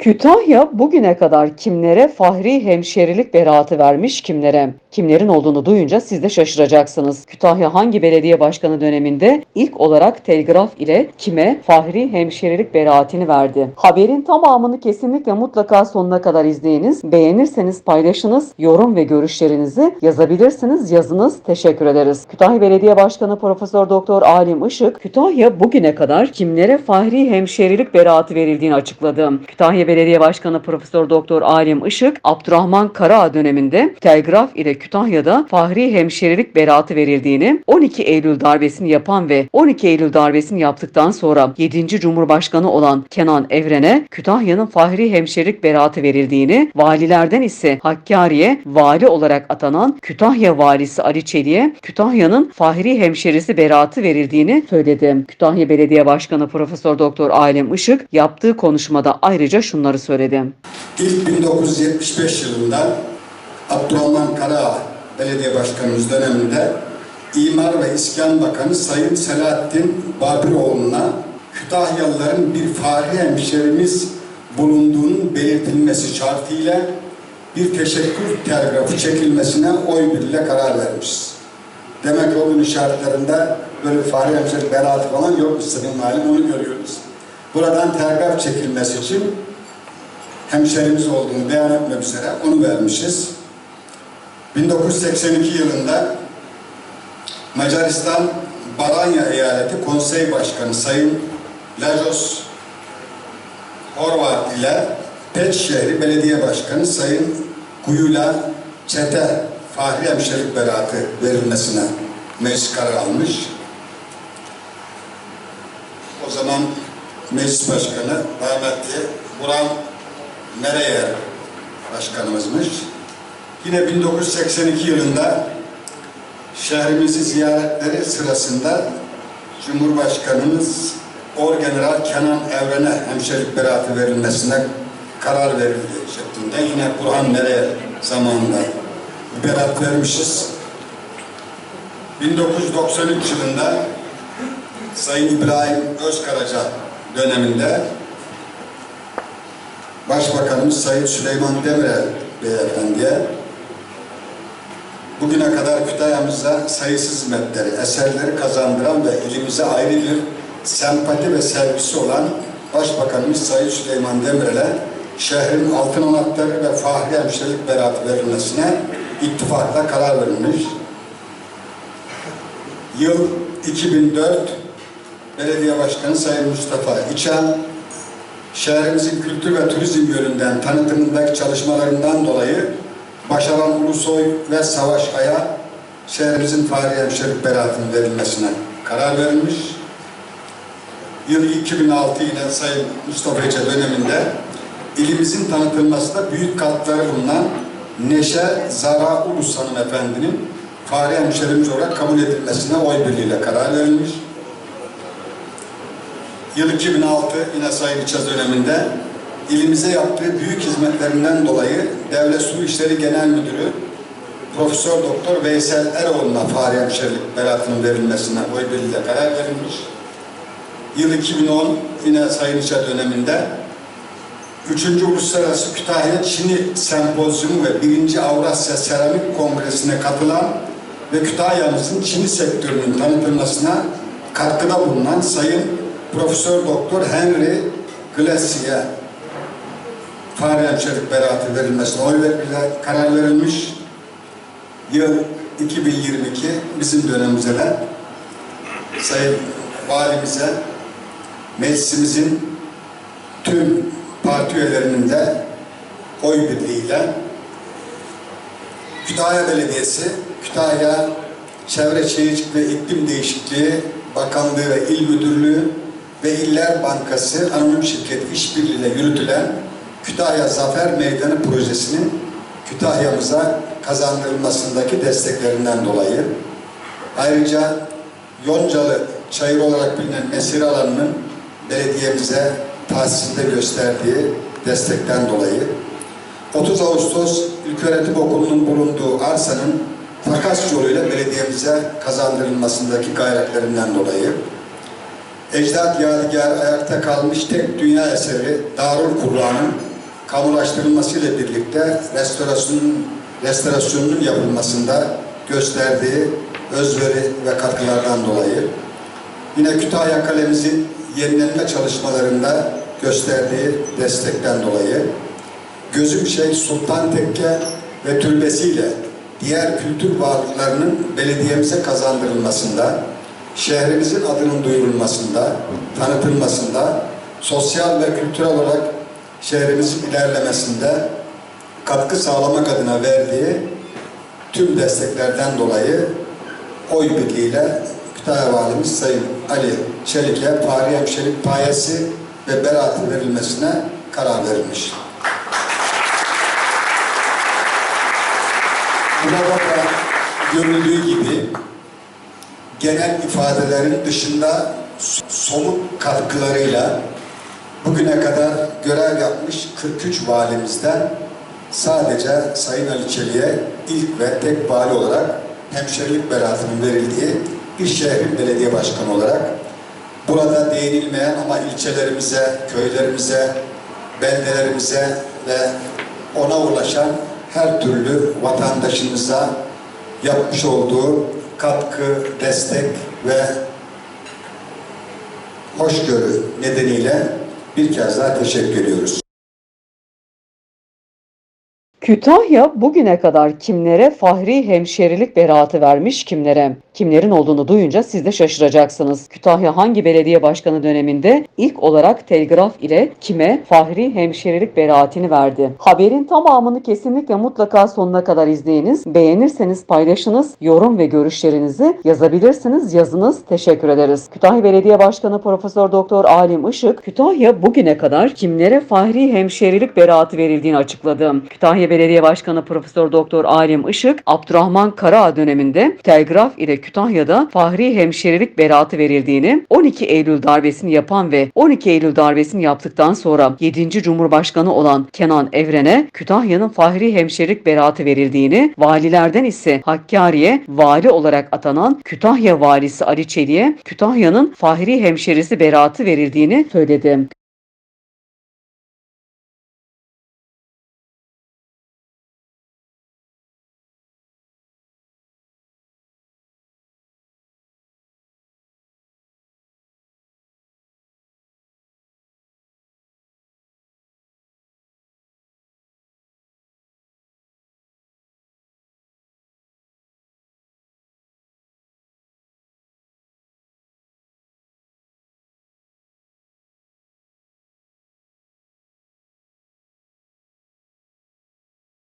Kütahya bugüne kadar kimlere fahri hemşerilik beraatı vermiş kimlere? Kimlerin olduğunu duyunca siz de şaşıracaksınız. Kütahya hangi belediye başkanı döneminde ilk olarak telgraf ile kime fahri hemşerilik beraatini verdi? Haberin tamamını kesinlikle mutlaka sonuna kadar izleyiniz. Beğenirseniz paylaşınız, yorum ve görüşlerinizi yazabilirsiniz. Yazınız. Teşekkür ederiz. Kütahya Belediye Başkanı Profesör Doktor Alim Işık, Kütahya bugüne kadar kimlere fahri hemşerilik beraatı verildiğini açıkladı. Kütahya Belediye Başkanı Profesör Doktor Alim Işık, Abdurrahman Karaağ döneminde telgraf ile Kütahya'da fahri hemşerilik beraatı verildiğini, 12 Eylül darbesini yapan ve 12 Eylül darbesini yaptıktan sonra 7. Cumhurbaşkanı olan Kenan Evren'e Kütahya'nın fahri hemşerilik beraatı verildiğini, valilerden ise Hakkari'ye vali olarak atanan Kütahya valisi Ali Çelik'e Kütahya'nın fahri hemşerisi beraatı verildiğini söyledi. Kütahya Belediye Başkanı Profesör Doktor Alem Işık yaptığı konuşmada ayrıca şunları söyledi. İlk 1975 yılında Abdurrahman Karaağ Belediye Başkanımız döneminde İmar ve İskan Bakanı Sayın Selahattin Babiroğlu'na Kütahyalıların bir fahri hemşerimiz bulunduğunun belirtilmesi şartıyla bir teşekkür telgrafı çekilmesine oy birliğiyle karar vermişiz. Demek o günün şartlarında böyle fahri hemşeri beraatı falan yok sayın malum onu görüyoruz. Buradan telgraf çekilmesi için hemşerimiz olduğunu beyan etmek üzere onu vermişiz. 1982 yılında Macaristan Baranya Eyaleti Konsey Başkanı Sayın Lajos Horvat ile Pet Şehri Belediye Başkanı Sayın Kuyula Çete Fahri Hemşerik Beratı verilmesine meclis karar almış. O zaman meclis başkanı rahmetli Burhan Mereyer başkanımızmış. Yine 1982 yılında şehrimizi ziyaretleri sırasında Cumhurbaşkanımız Orgeneral Kenan Evren'e hemşerik beratı verilmesine karar verildi şeklinde. Yine Burhan Mereyer zamanında berat vermişiz. 1993 yılında Sayın İbrahim Özkaraca döneminde Başbakanımız Sayın Süleyman Demirel Beyefendi'ye bugüne kadar Kütahya'mıza sayısız hizmetleri, eserleri kazandıran ve ilimize ayrı bir sempati ve sevgisi olan Başbakanımız Sayın Süleyman Demirel'e şehrin altın anahtarı ve fahri hemşirelik beratı verilmesine ittifakla karar verilmiş. Yıl 2004 Belediye Başkanı Sayın Mustafa İçen şehrimizin kültür ve turizm yönünden tanıtımındaki çalışmalarından dolayı Başaran Ulusoy ve Savaş Kaya şehrimizin fahri hemşerik beratının verilmesine karar verilmiş. Yıl 2006 yine Sayın Mustafa İçe döneminde ilimizin tanıtılmasında büyük katkıları bulunan Neşe Zara Ulus hanımefendinin fahri hemşerimiz olarak kabul edilmesine oy birliğiyle karar verilmiş. Yıl 2006 yine Sayın İçaz döneminde ilimize yaptığı büyük hizmetlerinden dolayı Devlet Su İşleri Genel Müdürü Profesör Doktor Veysel Eroğlu'na fahri hemşerilik beratının verilmesine oy birliğiyle karar verilmiş. Yıl 2010 yine Sayın İçaz döneminde 3. Uluslararası Kütahya Çini Sempozyumu ve 1. Avrasya Seramik Kongresi'ne katılan ve Kütahya'mızın Çini sektörünün tanıtılmasına katkıda bulunan Sayın Profesör Doktor Henry Glacier fare hemşerik beratı verilmesine oy verilme, karar verilmiş. Yıl 2022 bizim dönemimize de Sayın Valimize meclisimizin tüm parti üyelerinin de oy birliğiyle Kütahya Belediyesi, Kütahya Çevre Şehircilik ve İklim Değişikliği Bakanlığı ve İl Müdürlüğü ve İller Bankası Anonim Şirket işbirliğiyle yürütülen Kütahya Zafer Meydanı projesinin Kütahya'mıza kazandırılmasındaki desteklerinden dolayı ayrıca Yoncalı Çayır olarak bilinen mesire alanının belediyemize tahsisinde gösterdiği destekten dolayı 30 Ağustos İlköğretim Okulu'nun bulunduğu arsanın takas yoluyla belediyemize kazandırılmasındaki gayretlerinden dolayı Ecdat Yadigar ayakta kalmış tek dünya eseri Darül Kur'an'ın kamulaştırılmasıyla birlikte restorasyonun, restorasyonunun yapılmasında gösterdiği özveri ve katkılardan dolayı yine Kütahya Kalemizin yenilenme çalışmalarında gösterdiği destekten dolayı Gözümşehir Sultan Tekke ve türbesiyle diğer kültür varlıklarının belediyemize kazandırılmasında, şehrimizin adının duyurulmasında, tanıtılmasında, sosyal ve kültürel olarak şehrimizin ilerlemesinde katkı sağlamak adına verdiği tüm desteklerden dolayı oy birliğiyle Kütahya Valimiz Sayın Ali Çelik'e Fahri Hemşerik payesi ve beraatı verilmesine karar verilmiş. Burada da görüldüğü gibi genel ifadelerin dışında somut katkılarıyla bugüne kadar görev yapmış 43 valimizden sadece Sayın Ali Çelik'e ilk ve tek vali olarak hemşerilik beraatının verildiği bir şehrin belediye başkanı olarak burada değinilmeyen ama ilçelerimize, köylerimize, beldelerimize ve ona ulaşan her türlü vatandaşımıza yapmış olduğu katkı, destek ve hoşgörü nedeniyle bir kez daha teşekkür ediyoruz. Kütahya bugüne kadar kimlere fahri hemşerilik beraatı vermiş kimlere? Kimlerin olduğunu duyunca siz de şaşıracaksınız. Kütahya hangi belediye başkanı döneminde ilk olarak telgraf ile kime fahri hemşerilik beraatini verdi? Haberin tamamını kesinlikle mutlaka sonuna kadar izleyiniz. Beğenirseniz paylaşınız, yorum ve görüşlerinizi yazabilirsiniz. Yazınız. Teşekkür ederiz. Kütahya Belediye Başkanı Profesör Doktor Alim Işık, Kütahya bugüne kadar kimlere fahri hemşerilik beraatı verildiğini açıkladı. Kütahya Belediye Başkanı Profesör Doktor Alim Işık, Abdurrahman Karaağ döneminde telgraf ile Kütahya'da fahri hemşerilik beraatı verildiğini, 12 Eylül darbesini yapan ve 12 Eylül darbesini yaptıktan sonra 7. Cumhurbaşkanı olan Kenan Evren'e Kütahya'nın fahri hemşerilik beraatı verildiğini, valilerden ise Hakkari'ye vali olarak atanan Kütahya valisi Ali Çelik'e Kütahya'nın fahri hemşerisi beraatı verildiğini söyledi.